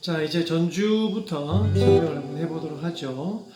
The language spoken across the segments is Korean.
자, 이제 전주부터 설명을 한번 해보도록 하죠.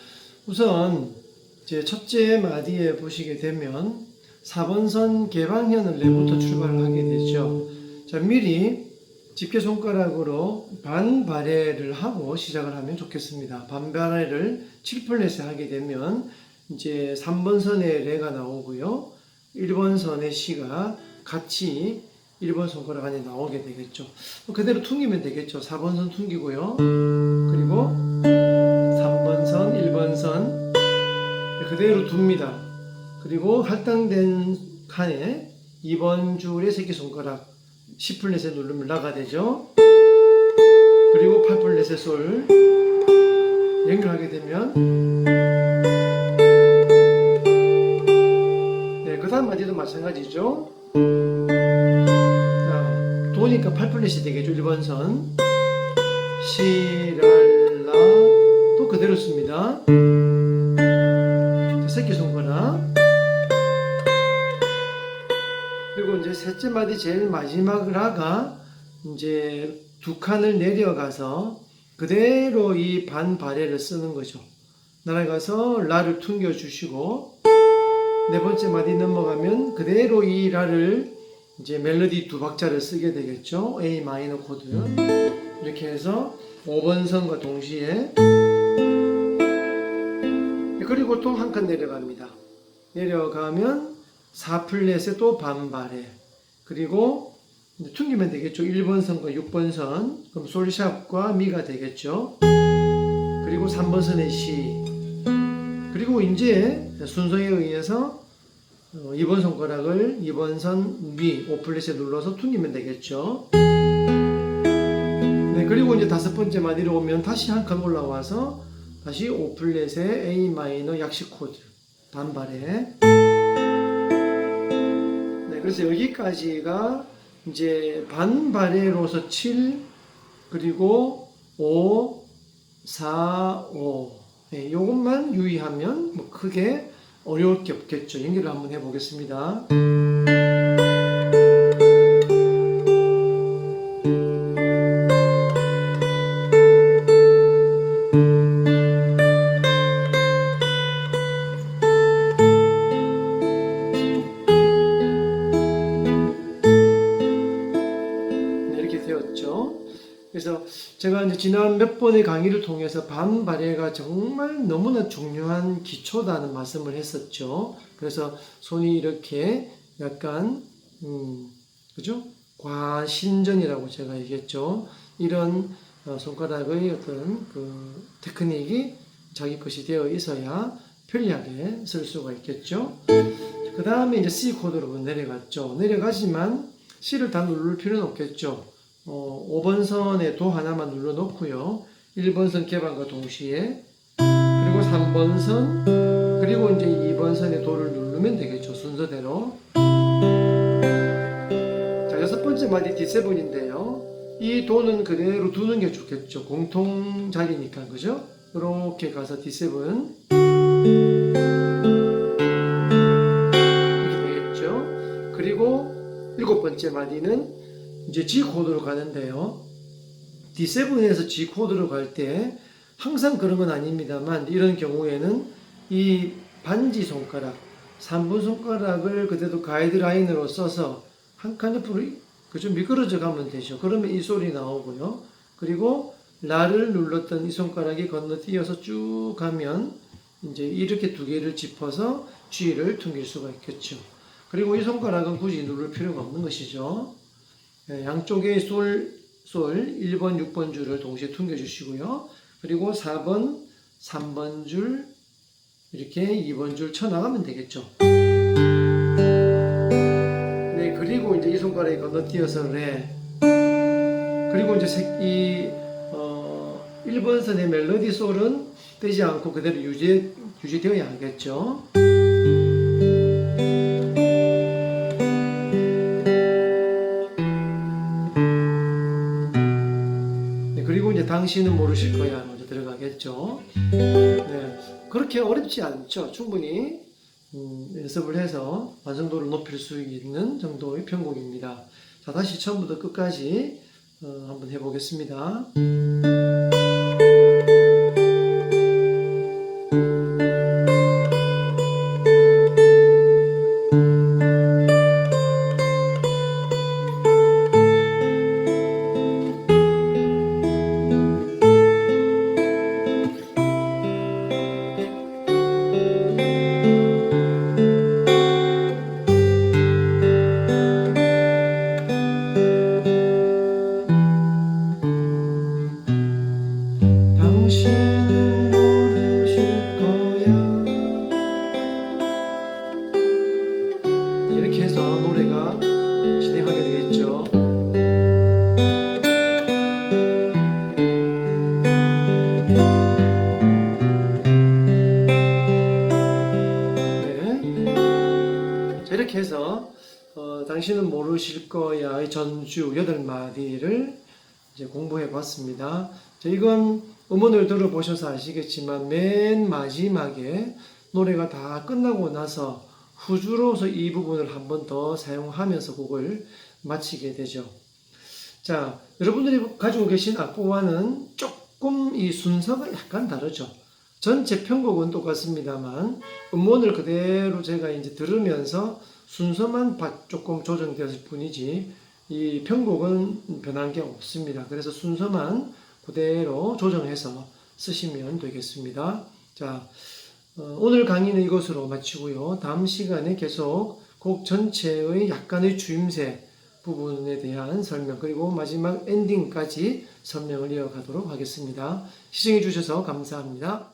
우선 이제 첫째 마디에 보시게 되면 4번선 개방현을 내부터 출발을 하게 되죠. 자, 미리 집게 손가락으로 반바레를 하고 시작을 하면 좋겠습니다. 반바레를 7플랫에 하게 되면 이제 3번 선의 레가 나오고요. 1번 선의 시가 같이 1번 손가락 안에 나오게 되겠죠. 그대로 퉁기면 되겠죠. 4번 선 퉁기고요. 그리고 3번 선, 1번 선 그대로 둡니다. 그리고 할당된 칸에 2번 줄에 새끼손가락 10플랫에 누르면 라가 되죠. 그리고 8플랫에 솔 연결하게 되면 네, 그 다음 마디도 마찬가지죠. 자, 도니까 8플랫이 되겠죠. 1번 선. 시랄라 또 그대로 씁니다. 자, 새끼손가락 그리고 이제 셋째 마디 제일 마지막 라가 이제 두 칸을 내려가서 그대로 이 반바레를 쓰는 거죠. 날아가서 라를 퉁겨 주시고 네 번째 마디 넘어가면 그대로 이 라를 이제 멜로디 두 박자를 쓰게 되겠죠. A 마이너 코드 이렇게 해서 5번 선과 동시에 그리고 또 한 칸 내려갑니다. 내려가면 4플랫에 또 반발에 그리고 퉁기면 되겠죠. 1번 선과 6번 선 그럼 솔샵과 미가 되겠죠. 그리고 3번 선의 시 그리고 이제 순서에 의해서 2번 손가락을 2번 선 미, 5플랫에 눌러서 퉁기면 되겠죠. 네, 그리고 이제 다섯 번째 마디로 오면 다시 한 칸 올라와서 다시 5플랫에 A 마이너 약식 코드 반발에 네, 그래서 여기까지가 이제 반발에로서 7 그리고 5 4 5 네, 요것만 유의하면 뭐 크게 어려울 게 없겠죠. 연결을 한번 해보겠습니다. 그래서 제가 이제 지난 몇 번의 강의를 통해서 반 발해가 정말 너무나 중요한 기초다는 말씀을 했었죠. 그래서 손이 이렇게 약간 음, 그죠? 과신전이라고 제가 얘기했죠. 이런 어, 손가락의 어떤 그 테크닉이 자기 것이 되어 있어야 편리하게 쓸 수가 있겠죠. 그 다음에 이제 C 코드로 내려갔죠. 내려가지만 C를 다 누를 필요는 없겠죠. 어, 5번 선에 도 하나만 눌러 놓고요. 1번 선 개방과 동시에 그리고 3번 선 그리고 이제 2번 선에 도를 누르면 되겠죠. 순서대로. 자, 여섯 번째 마디 D7인데요. 이 도는 그대로 두는 게 좋겠죠. 공통 자리니까 그죠? 이렇게 가서 D7 이렇게 되겠죠. 그리고 일곱 번째 마디는 이제 G 코드로 가는데요. D7에서 G 코드로 갈 때 항상 그런 건 아닙니다만 이런 경우에는 이 반지 손가락, 3번 손가락을 그대로 가이드라인으로 써서 한 칸 옆으로 그죠 미끄러져 가면 되죠. 그러면 이 소리 나오고요. 그리고 라를 눌렀던 이 손가락이 건너뛰어서 쭉 가면 이제 이렇게 두 개를 짚어서 G를 퉁길 수가 있겠죠. 그리고 이 손가락은 굳이 누를 필요가 없는 것이죠. 예, 양쪽에 솔, 솔 1번, 6번 줄을 동시에 퉁겨 주시고요. 그리고 4번, 3번 줄 이렇게 2번 줄 쳐 나가면 되겠죠. 네, 그리고 이제 이 손가락이 건너뛰어서 레. 그리고 이제 색- 이 어, 1번 선의 멜로디 솔은 떼지 않고 그대로 유지 유지되어야 하겠죠. 당신은 모르실 거야 먼저 들어가겠죠. 네, 그렇게 어렵지 않죠. 충분히 음, 연습을 해서 완성도를 높일 수 있는 정도의 편곡입니다. 자, 다시 처음부터 끝까지 어, 한번 해보겠습니다. 당신은 모르실 거야의 전주 여덟 마디를 이제 공부해 봤습니다. 자, 이건 음원을 들어보셔서 아시겠지만 맨 마지막에 노래가 다 끝나고 나서 후주로서 이 부분을 한 번 더 사용하면서 곡을 마치게 되죠. 자, 여러분들이 가지고 계신 악보와는 조금 이 순서가 약간 다르죠. 전체 편곡은 똑같습니다만 음원을 그대로 제가 이제 들으면서 순서만 바- 조금 조정되었을 뿐이지 이 편곡은 변한 게 없습니다. 그래서 순서만 그대로 조정해서 쓰시면 되겠습니다. 자, 어, 오늘 강의는 이것으로 마치고요. 다음 시간에 계속 곡 전체의 약간의 주임새 부분에 대한 설명 그리고 마지막 엔딩까지 설명을 이어가도록 하겠습니다. 시청해 주셔서 감사합니다.